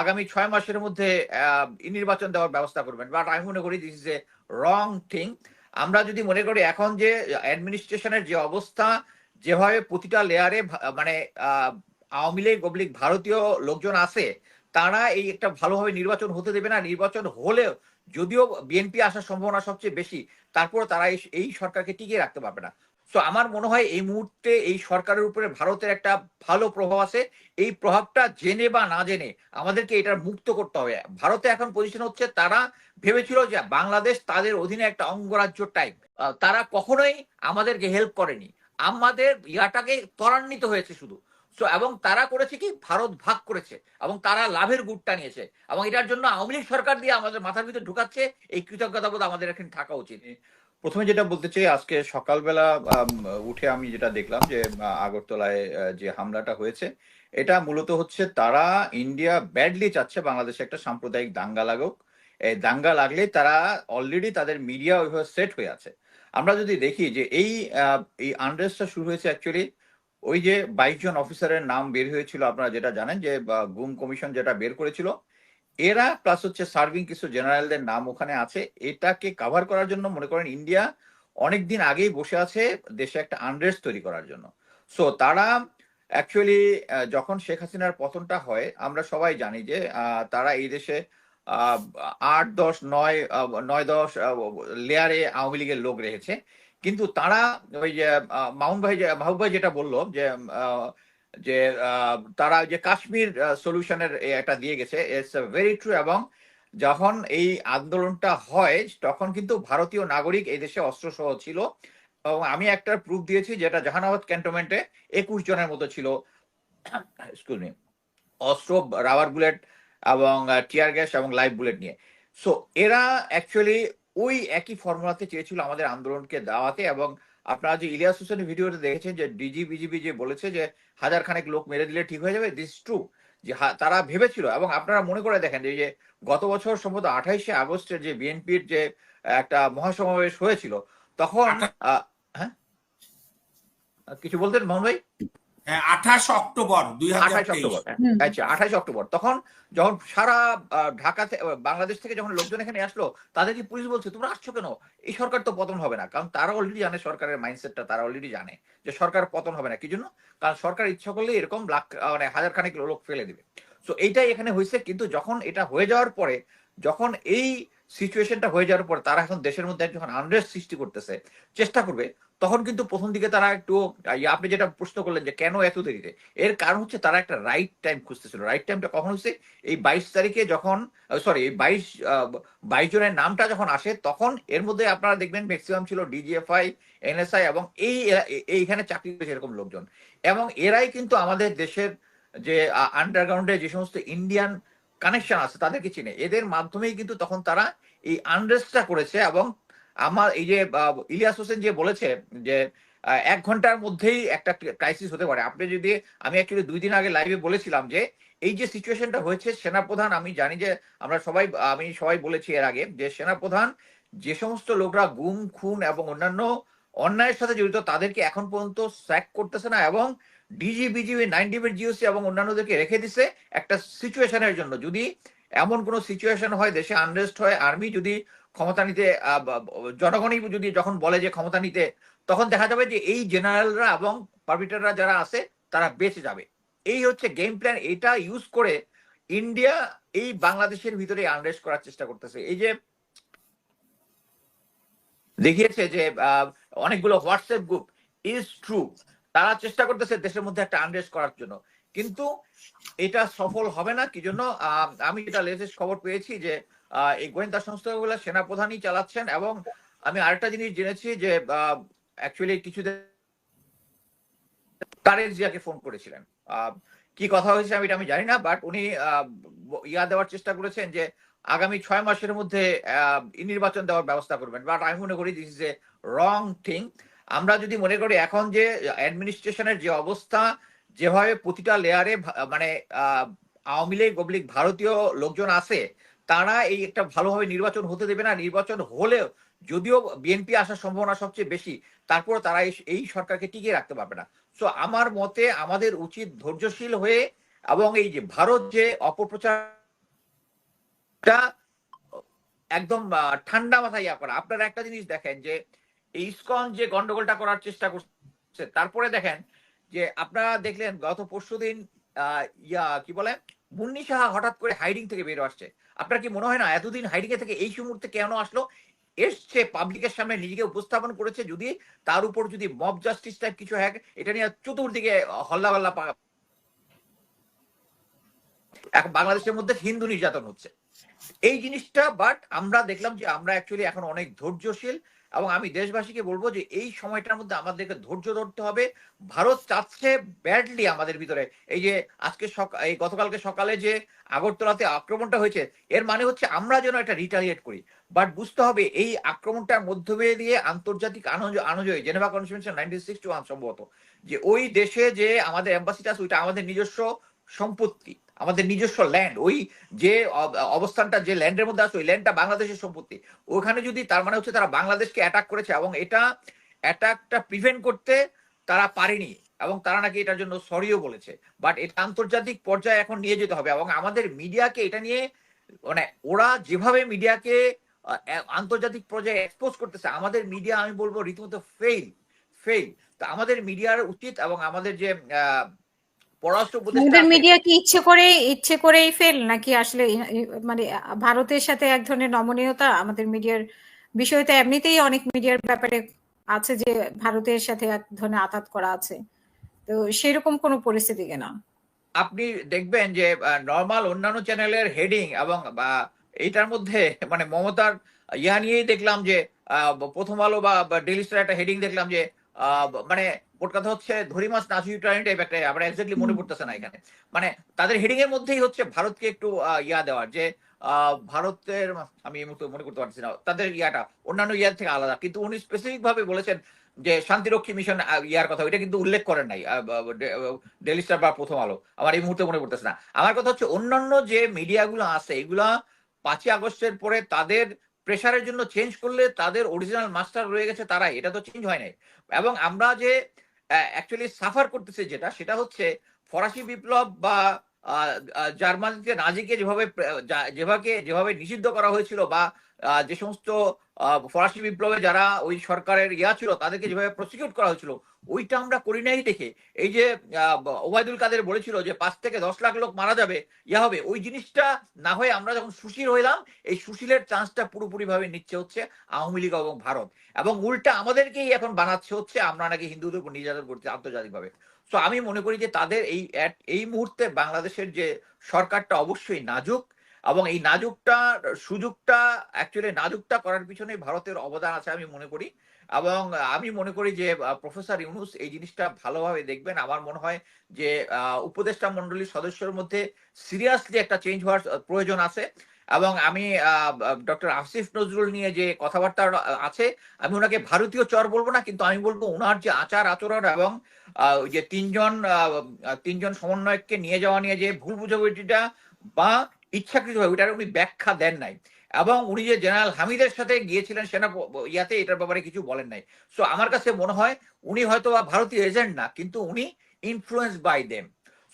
আগামী ছয় মাসের মধ্যে নির্বাচন দেওয়ার ব্যবস্থা করবেন। বাট আমি মনে করি this is a wrong thing আমরা যদি মনে করি এখন যে অ্যাডমিনিস্ট্রেশনের যে অবস্থা, যেভাবে প্রতিটা লেয়ারে মানে আওয়ামী লীগ অবলিক ভারতীয় লোকজন আছে, তারা এই একটা ভালোভাবে নির্বাচন হতে দেবে না। নির্বাচন হলেও যদিও বিএনপি আসার সম্ভাবনা সবচেয়ে বেশি তারপর তারা এই সরকারকে টিকিয়ে রাখতে পারবে না। তো আমার মনে হয় এই মুহূর্তে এই সরকারের উপরে ভারতের একটা ভালো প্রভাব আছে। এই প্রভাবটা জেনে বা না জেনে আমাদেরকে এটার মুক্ত করতে হবে। ভারতে এখন পজিশন হচ্ছে, তারা ভেবেছিল যে বাংলাদেশ তাদের অধীনে একটা অঙ্গরাজ্য টাইপ তারা কখনোই আমাদেরকে হেল্প করেনি। আমাদের ইয়াটাকে ত্বরান্বিত হয়েছে শুধু। সো এবং তারা করেছে কি? ভারত ভাগ করেছে এবং তারা লাভের গুটটা নিয়েছে। এবং এটার জন্য আওয়ামী লীগ সরকার দিয়ে আমাদের মাথার ভিতরে ঢুকাচ্ছে। এই কৃতজ্ঞতাবোধ আমাদের এখানে থাকা উচিত। প্রথমে যেটা বলতে চাই, আজকে সকালবেলা উঠে আমি যেটা দেখলাম যে আগরতলায় যে হামলাটা হয়েছে, এটা মূলত হচ্ছে তারা ইন্ডিয়া ব্যাডলি চাচ্ছে বাংলাদেশে একটা সাম্প্রদায়িক দাঙ্গা লাগুক। এই দাঙ্গা লাগলে তারা অলরেডি তাদের মিডিয়া ওইভাবে সেট হয়ে আছে। আমরা যদি দেখি যে এই এই আনরেস্টটা শুরু হয়েছে অ্যাকচুয়ালি ওই যে বাইশ জন অফিসারের নাম বের হয়েছিল, আপনারা যেটা জানেন যে গুম কমিশন যেটা বের করেছিল এরা প্লাস হচ্ছে সার্ভিং কিছু জেনারেলদের নাম ওখানে আছে, এটাকে কাভার করার জন্য মনে করেন ইন্ডিয়া অনেক দিন আগেই বসে আছে দেশে একটা আনরেস্ট তৈরি করার জন্য। সো তারা অ্যাকচুয়ালি যখন শেখ হাসিনার পতনটা হয়, আমরা সবাই জানি যে তারা এই দেশে আট, দশ, নয় নয়, দশ লেয়ারে আওয়ামী লীগের লোক রেখেছে। কিন্তু তারা ওই যে মাউন্ট ভাই মাহবুব ভাই যেটা বলল যে যে তারা যে কাশ্মীর সলিউশনের একটা দিয়ে গেছে ইটস ভেরি ট্রু এবং যখন এই আন্দোলনটা হয়, তখন কিন্তু ভারতীয় নাগরিক এই দেশে অস্ত্র সহ ছিল এবং আমি একটা প্রুফ দিয়েছি যেটা জাহানাবাদ ক্যান্টনমেন্টে একুশ জনের মতো ছিল। অস্ত্র রাবার বুলেট এবং টিয়ার গ্যাস এবং লাইভ বুলেট নিয়ে। সো এরা অ্যাকচুয়ালি ওই একই ফর্মুলাতে চেয়েছিল আমাদের আন্দোলনকে দাওয়াতে এবং আপনারা যে ইলিয়াস হোসেনের ভিডিওটা দেখেছেন যে ডিজি বিজিবি যে বলেছে যে হাজার খানেক লোক মেরে দিলে ঠিক হয়ে যাবে দিস ট্রু যে তারা ভেবেছিল এবং আপনারা মনে করে দেখেন যে গত বছর সম্ভবত আঠাইশে আগস্টের যে বিএনপির যে একটা মহাসমাবেশ হয়েছিল তখন হ্যাঁ? কিছু বলতেন মোহন ভাই? আঠাশ অক্টোবর দুই হাজার আঠাশ অক্টোবর আচ্ছা আঠাশ অক্টোবর। তখন যখন সারা ঢাকা বাংলাদেশ থেকে যখন লোকজন এখানে আসলো তাদেরকে পুলিশ বলছে তোমরা আসছো কেন? এই সরকার তো পতন হবে না। কারণ তারা অলরেডি জানে সরকারের মাইন্ডসেটটা তারা অলরেডি জানে যে সরকার পতন হবে না। কি জন্য? কারণ সরকার ইচ্ছা করলে এরকম লাখ মানে হাজার খানেক লোক ফেলে দিবে। তো এইটাই এখানে হয়েছে। কিন্তু যখন এটা হয়ে যাওয়ার পরে যখন এই সিচুয়েশনটা হয়ে যাওয়ার পর তারা এখন দেশের মধ্যে যখন আনরেস্ট সৃষ্টি করতেছে, চেষ্টা করবে, তখন কিন্তু প্রথম দিকে তারা একটু আপনি যেটা প্রশ্ন করলেন যে কেন এত দেরিতে? এর কারণ হচ্ছে তারা একটা রাইট টাইম খুঁজতেছিল। রাইট টাইমটা কখন হচ্ছে? এই বাইশ তারিখে যখন সরি এই বাইশ বাইশ জনের নামটা যখন আসে, তখন এর মধ্যে আপনারা দেখবেন ম্যাক্সিমাম ছিল ডিজিএফআই এনএসআই এবং এই, এইখানে চাকরি করেছে এরকম লোকজন। এবং এরাই কিন্তু আমাদের দেশের যে আন্ডারগ্রাউন্ডে যে সমস্ত ইন্ডিয়ান কানেকশন আছে, তাদেরকে চিনে। এদের মাধ্যমেই কিন্তু তখন তারা এই আনরেস্টটা করেছে এবং আমার এই যে ইলিয়াস হোসেন যে বলেছে যে এক ঘণ্টার মধ্যেই একটা ক্রাইসিস হতে পারে। আপনি যদি, আমি অ্যাকচুয়ালি দুই দিন আগে লাইভে বলেছিলাম যে, এই যে সিচুয়েশনটা হয়েছে, সেনাপ্রধান, আমি জানি যে, আমরা সবাই, আমি সবাই বলেছি এর আগে যে, সেনাপ্রধান যে সমস্ত লোকরা গুম, খুন এবং অন্যান্য অন্যায়ের সাথে জড়িত, তাদেরকে এখন পর্যন্ত স্যাক করতেছে না এবং ডিজি বিজিবি নাইন ডিবির জিওসি এবং অন্যান্যদেরকে রেখে দিছে একটা সিচুয়েশনের জন্য। যদি এমন কোনো সিচুয়েশন হয়, দেশে আনরেস্ট হয় আর্মি যদি ক্ষমতা নিতে জনগণই যদি যখন বলে যে ক্ষমতা নিতে, তখন দেখা যাবে যে এই জেনারেলরা এবং পারমিটাররা যারা আছে, তারা বেঁচে যাবে। এই হচ্ছে গেম প্ল্যান এটা ইউজ করে ইন্ডিয়া এই বাংলাদেশের ভিতরে আনরেস্ট করার চেষ্টা করতেছে। এই যে দেখিয়েছে যে অনেকগুলো হোয়াটসঅ্যাপ গ্রুপ ইজ ট্রু তারা চেষ্টা করতেছে দেশের মধ্যে একটা আনরেস্ট করার জন্য। কিন্তু এটা সফল হবে না, কি জন্য? আমি যেটা লেটেস্ট খবর পেয়েছি যে এই গোয়েন্দা সংস্থাগুলো সেনাপ্রধানই চালাচ্ছেন এবং আমি আরেকটা জিনিস জেনেছি যে অ্যাকচুয়ালি কিছুদিন তারেক জিয়াকে ফোন করেছিলেন। কি কথা হয়েছে আমি এটা আমি জানি না বাট উনি ইয়া দেওয়ার চেষ্টা করেছেন যে, আগামী ছয় মাসের মধ্যে নির্বাচন দেওয়ার ব্যবস্থা করবেন। বাট আমি মনে করি this is a wrong thing আমরা যদি মনে করি এখন যে অ্যাডমিনিস্ট্রেশনের যে অবস্থা, যেভাবে প্রতিটা লেয়ারে মানে আওয়ামী লীগ অবলিক ভারতীয় লোকজন আছে, তারা এই একটা ভালোভাবে নির্বাচন হতে দেবে না। নির্বাচন হলেও যদিও বিএনপি আসার সম্ভাবনা সবচেয়ে বেশি তারপরে তারা এই- সরকারকে টিকিয়ে রাখতে পারবে না। সো আমার মতে আমাদের উচিত ধৈর্যশীল হয়ে এবং এই যে ভারত যে অপপ্রচার টা একদম ঠান্ডা মাথায় ইয়া করা। আপনারা একটা জিনিস দেখেন যে ইসকন যে গন্ডগোলটা করার চেষ্টা করছে তারপরে দেখেন যে আপনারা দেখলেন গত পরশুদিন আহ, ইয়া কি বলে মুন্নি সাহা হঠাৎ করে হাইডিং থেকে বেরো আসছে। আপনার কি মনে হয় না এতদিন হাইডিং থেকে এই মুহূর্তে কেন আসলো? এসছে পাবলিকের সামনে নিজেকে উপস্থাপন করেছে যদি তার উপর যদি মব জাস্টিস টাইপ কিছু হয় এটা নিয়ে চতুর্দিকে হল্লা হল্লা বাংলাদেশের মধ্যে হিন্দু নির্যাতন হচ্ছে। এই জিনিসটা বাট আমরা দেখলাম যে আমরা অ্যাকচুয়ালি এখন অনেক ধৈর্যশীল এবং আমি দেশবাসীকে বলব যে এই সময়টার মধ্যে আমাদেরকে ধৈর্য ধরতে হবে। ভারত চাচ্ছে ব্যাডলি আমাদের ভিতরে। এই যে আজকে এই গতকালকে সকালে যে আগরতলাতে আক্রমণটা হয়েছে, এর মানে হচ্ছে আমরা যেন এটা রিটালিয়েট করি। বাট বুঝতে হবে এই আক্রমণটার মধ্য দিয়ে আন্তর্জাতিক আনজ- আনজয় Geneva convention nineteen sixty one সম্ভবত, যে ওই দেশে যে আমাদের এম্বাসিটা আছে ওইটা আমাদের নিজস্ব সম্পত্তি। আমাদের নিজস্ব ল্যান্ড ওই যে অব- অবস্থানটা যে ল্যান্ডের মধ্যে আছে, ওই ল্যান্ডটা বাংলাদেশের সম্পত্তি। ওখানে যদি, তার মানে হচ্ছে তারা বাংলাদেশকে অ্যাটাক করেছে এবং এটা অ্যাটাকটা প্রিভেন্ট করতে তারা পারেনি এবং তারা নাকি এটার জন্য সরিও বলেছে। বাট এটা আন্তর্জাতিক পর্যায়ে এখন নিয়ে যেতে হবে এবং আমাদের মিডিয়াকে এটা নিয়ে মানে ওরা যেভাবে মিডিয়াকে আন্তর্জাতিক পর্যায়ে এক্সপোজ করতেছে, আমাদের মিডিয়া আমি বলব রীতিমতো ফেল ফেল তো আমাদের মিডিয়ার উচিত এবং আমাদের যে পররাষ্ট্র উপদেষ্টা মিডিয়া কি ইচ্ছে করে ইচ্ছে করেই ফেল নাকি আসলে মানে ভারতের সাথে এক ধরনের নমনীয়তা আমাদের মিডিয়ার বিষয়টা? এমনিতেই অনেক মিডিয়ার ব্যাপারে আছে যে ভারতের সাথে এক ধরনের আঘাত করা আছে। তো সেরকম কোনো পরিস্থিতি কিনা? আপনি দেখবেন যে নর্মাল অন্যান্য চ্যানেলের হেডিং এবং এইটার মধ্যে মানে মমতার ইয়া নিয়েই দেখলাম যে প্রথম আলো বা ডেলি স্টার একটা হেডিং দেখলাম যে মানে মোট কথা হচ্ছে ধরি মাছ নাচু টাইম টাইপ একটা আমরা এক্স্যাক্টলি মনে। পড়তেছে না এখানে। মানে তাদের হেডিং এর মধ্যেই হচ্ছে ভারতকে একটু ইয়া দেওয়ার যে ভারতের আমি এই মুহূর্তে মনে করতে পারছি না তাদের ইয়াটা অন্যান্য ইয়ার থেকে আলাদা। কিন্তু উনি স্পেসিফিক ভাবে বলেছেন যে শান্তিরক্ষী মিশন ইয়ার কথা ওইটা কিন্তু উল্লেখ করেন নাই ডেলি স্টার বা প্রথম আলো। আমার এই মুহূর্তে মনে পড়তেছে না। আমার কথা হচ্ছে অন্যান্য যে মিডিয়াগুলো আছে এগুলা পাঁচই আগস্টের পরে তাদের প্রেসারের জন্য চেঞ্জ করলে তাদের অরিজিনাল মাস্টার রয়ে গেছে তারাই। এটা তো চেঞ্জ হয় নাই। এবং আমরা যে অ্যাকচুয়ালি সাফার করতেছে যেটা সেটা হচ্ছে ফরাসি বিপ্লব বা জার্মানিতে নাজিকে যেভাবে যেভাবে যেভাবে নিষিদ্ধ করা হয়েছিল বা যে সমস্ত ফরাসি বিপ্লবে যারা ওই সরকারের ইয়া ছিল, তাদেরকে যেভাবে প্রসিকিউট করা হয়েছিল, ওইটা আমরা করি নাই দেখে। এই যে ওবায়দুল কাদের বলেছিল যে পাঁচ থেকে দশ লাখ লোক মারা যাবে, ইয়া হবে। ওই জিনিসটা না হয়ে আমরা যখন সুশীল হইলাম, এই সুশীলের চান্সটা পুরোপুরি ভাবে নিচ্ছে হচ্ছে আওয়ামী লীগ এবং ভারত। এবং উল্টা আমাদেরকেই এখন বানাচ্ছে হচ্ছে, আমরা নাকি হিন্দুদের উপর নির্যাতন করছি আন্তর্জাতিকভাবে। তো আমি মনে করি যে তাদের এই এই মুহূর্তে বাংলাদেশের যে সরকারটা অবশ্যই নাজুক এবং এই নাজুকটা, সুযোগটা অ্যাকচুয়ালি নাজুকটা করার পিছনে ভারতের অবদান আছে আমি মনে করি। এবং আমি মনে করি যে প্রফেসর ইউনুস এই জিনিসটা ভালোভাবে দেখবেন। আমার মনে হয় যে উপদেষ্টা মন্ডলীর সদস্যের মধ্যে সিরিয়াসলি একটা চেঞ্জ হওয়ার প্রয়োজন আছে। এবং আমি ডক্টর আসিফ নজরুল নিয়ে যে কথাবার্তা আছে, আমি ওনাকে ভারতীয় চর বলব না, কিন্তু আমি বলব ওনার যে আচার আচরণ এবং যে তিনজন তিনজন সমন্বয়ককে নিয়ে যাওয়া নিয়ে যে ভুল বুঝাবুঝিটা বা ইচ্ছাকৃতভাবে, ওইটার উনি ব্যাখ্যা দেন নাই। এবং উনি যে জেনারেল হামিদের সাথে গিয়েছিলেন, সেনা ইয়াতে এটার ব্যাপারে কিছু বলেন নাই। সো আমার কাছে মনে হয়, উনি হয়তো বা ভারতীয় এজেন্ট না, কিন্তু উনি ইনফ্লুয়েন্স বাই দেম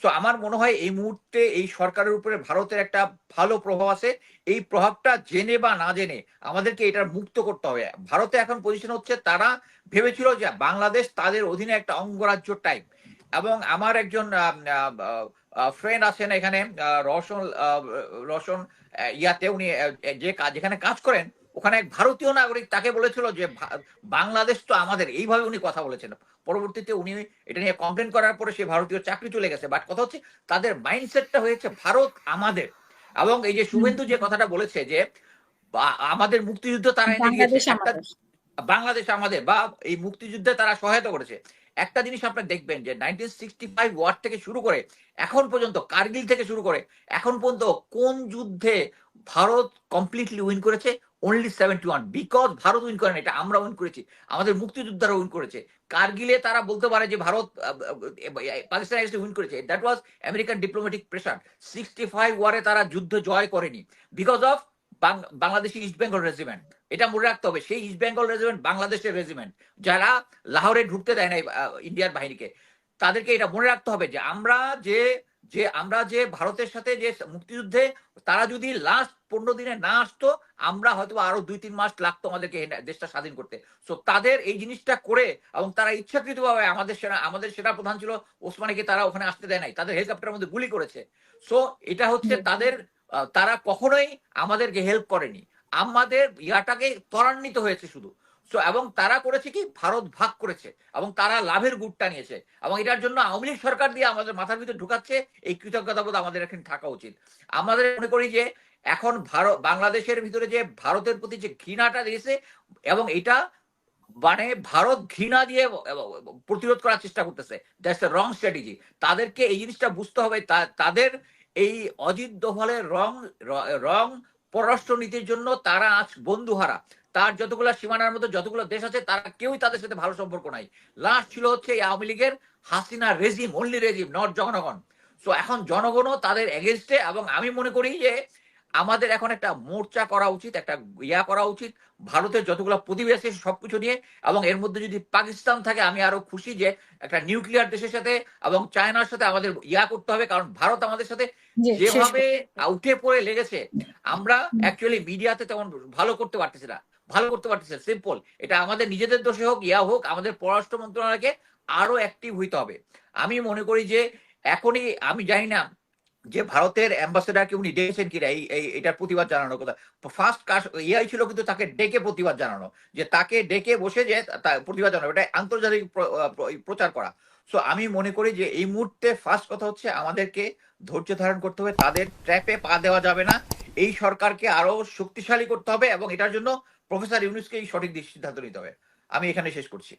সো আমার মনে হয় এই মুহূর্তে এই সরকারের উপরে ভারতের একটা ভালো প্রভাব আছে। এই প্রভাবটা জেনে বা না জেনে আমাদেরকে এটার মুক্ত করতে হবে। ভারতে এখন পজিশন হচ্ছে তারা ভেবেছিল যে বাংলাদেশ তাদের অধীনে একটা অঙ্গরাজ্য টাইপ এবং আমার একজন ফ্রেন্ড আছেন এখানে আহ, রওশন ইয়াতে উনি যে কাজ যেখানে কাজ করেন ওখানে এক ভারতীয় নাগরিক তাকে বলেছিল যে বাংলাদেশ তো আমাদের। এইভাবে উনি কথা বলেছেন। পরবর্তীতে উনি এটা নিয়ে কমপ্লেন করার পরে সে ভারতীয় চাকরি চলে গেছে। বাট কথা হচ্ছে তাদের মাইন্ডসেটটা হয়েছে ভারত আমাদের। এবং এই যে শুভেন্দু যে কথাটা বলেছে যে আমাদের মুক্তিযুদ্ধ তারা বাংলাদেশ আমাদের। বা এই মুক্তিযুদ্ধে তারা সহায়তা করেছে। একটা জিনিস আপনারা দেখবেন যে নাইনটিন সিক্সটি ফাইভ ওয়ার থেকে শুরু করে এখন পর্যন্ত কার্গিল থেকে শুরু করে এখন পর্যন্ত কোন যুদ্ধে ভারত কমপ্লিটলি উইন করেছে? Only seventy one because Bharat win করেন এটা আমরা উইন করেছি। আমাদের মুক্তিযোদ্ধারা উইন করেছে। কার্গিলে তারা বলতে পারে যে ভারত পাকিস্তান এসে উইন করেছে। That was American diplomatic pressure sixty five ওয়ারে তারা যুদ্ধ জয় করেনি because of Bangladeshi East Bengal Regiment এটা মনে রাখতে হবে সেই ইস্ট বেঙ্গল রেজিমেন্ট বাংলাদেশের রেজিমেন্ট যারা লাহোরে ঢুকতে দেয় না ইন্ডিয়ার বাহিনীকে তাদেরকে এটা মনে রাখতে হবে যে আমরা যে যে আমরা যে ভারতের সাথে যে মুক্তিযুদ্ধে তারা যদি লাস্ট পনেরো দিনে না আসতো আমরা হয়তো আরও দুই তিন মাস লাগতো আমাদেরকে দেশটা স্বাধীন করতে। সো তাদের এই জিনিসটা করে এবং তারা ইচ্ছাকৃতভাবে আমাদের সেনা আমাদের সেনা প্রধান ছিল ওসমানীকে তারা ওখানে আসতে দেয় নাই তাদের হেলিকপ্টারের মধ্যে গুলি করেছে। সো এটা হচ্ছে তাদের তারা কখনোই আমাদেরকে হেল্প করেনি। আমাদের ইয়াটাকে ত্বরান্বিত হয়েছে শুধু। সো এবং তারা করেছে কি? ভারত ভাগ করেছে। এবং তারা লাভের গুড়টা নিয়েছে। এবং এটার জন্য আওয়ামী লীগ সরকার দিয়ে আমাদের মাথার ভিতরে ঢুকাচ্ছে, এই কৃতজ্ঞতাবোধ আমাদের এখানে থাকা উচিত। আমাদের মনে করি যে, এখন ভারত, বাংলাদেশের ভিতরে যে ভারতের প্রতি যে ঘৃণাটা দিয়েছে এবং এটা মানে ভারত ঘৃণা দিয়ে প্রতিরোধ করার চেষ্টা করতেছে। দ্যাটস রং স্ট্র্যাটেজি তাদেরকে এই জিনিসটা বুঝতে হবে। তা- তাদের এই অজিত দোভালের র- রং পররাষ্ট্রনীতির জন্য তারা আজ বন্ধুহারা। তার যতগুলো সীমানার মধ্যে যতগুলো দেশ আছে, তারা কেউই তাদের সাথে ভালো সম্পর্ক নাই। লাস্ট ছিল হচ্ছে এই আওয়ামী লীগের Hasina regime only regime not জনগণ। সো এখন জনগণও তাদের এগেনস্টে এবং আমি মনে করি যে আমাদের এখন একটা মোর্চা করা উচিত একটা ইয়া করা উচিত। ভারতের যতগুলো প্রতিবেশী সবকিছু নিয়ে এবং এর মধ্যে যদি পাকিস্তান থাকে আমি আরও খুশি যে একটা নিউক্লিয়ার দেশের সাথে এবং চায়নার সাথে আমাদের ইয়া করতে হবে কারণ ভারত আমাদের সাথে যেভাবে উঠে পড়ে লেগেছে আমরা। অ্যাকচুয়ালি মিডিয়াতে তেমন ভালো করতে পারতেছি না। ভালো করতে পারতেছি সিম্পল এটা আমাদের নিজেদের দোষে হোক ইয়া হোক আমাদের পররাষ্ট্র মন্ত্রণালয়কে আরও অ্যাক্টিভ হইতে হবে। আমি মনে করি যে এখনই আমি জানি না যে ভারতের অ্যাম্বাসেডারকে উনি ডেকেছেন কিনা এই এটার প্রতিবাদ জানানোর কথা। ফার্স্ট কাজ ইয়াই ছিল কিন্তু তাকে ডেকে প্রতিবাদ জানানো, যে তাকে ডেকে বসে যে প্রতিবাদ জানানো, এটা আন্তর্জাতিক প্রচার করা। সো আমি মনে করি যে এই মুহূর্তে ফার্স্ট কথা হচ্ছে আমাদেরকে ধৈর্য ধারণ করতে হবে, তাদের ট্র্যাপে পা দেওয়া যাবে না। এই সরকারকে আরও শক্তিশালী করতে হবে এবং এটার জন্য প্রফেসর ইউনুসকে এই সঠিক সিদ্ধান্ত নিতে হবে। আমি এখানে শেষ করছি।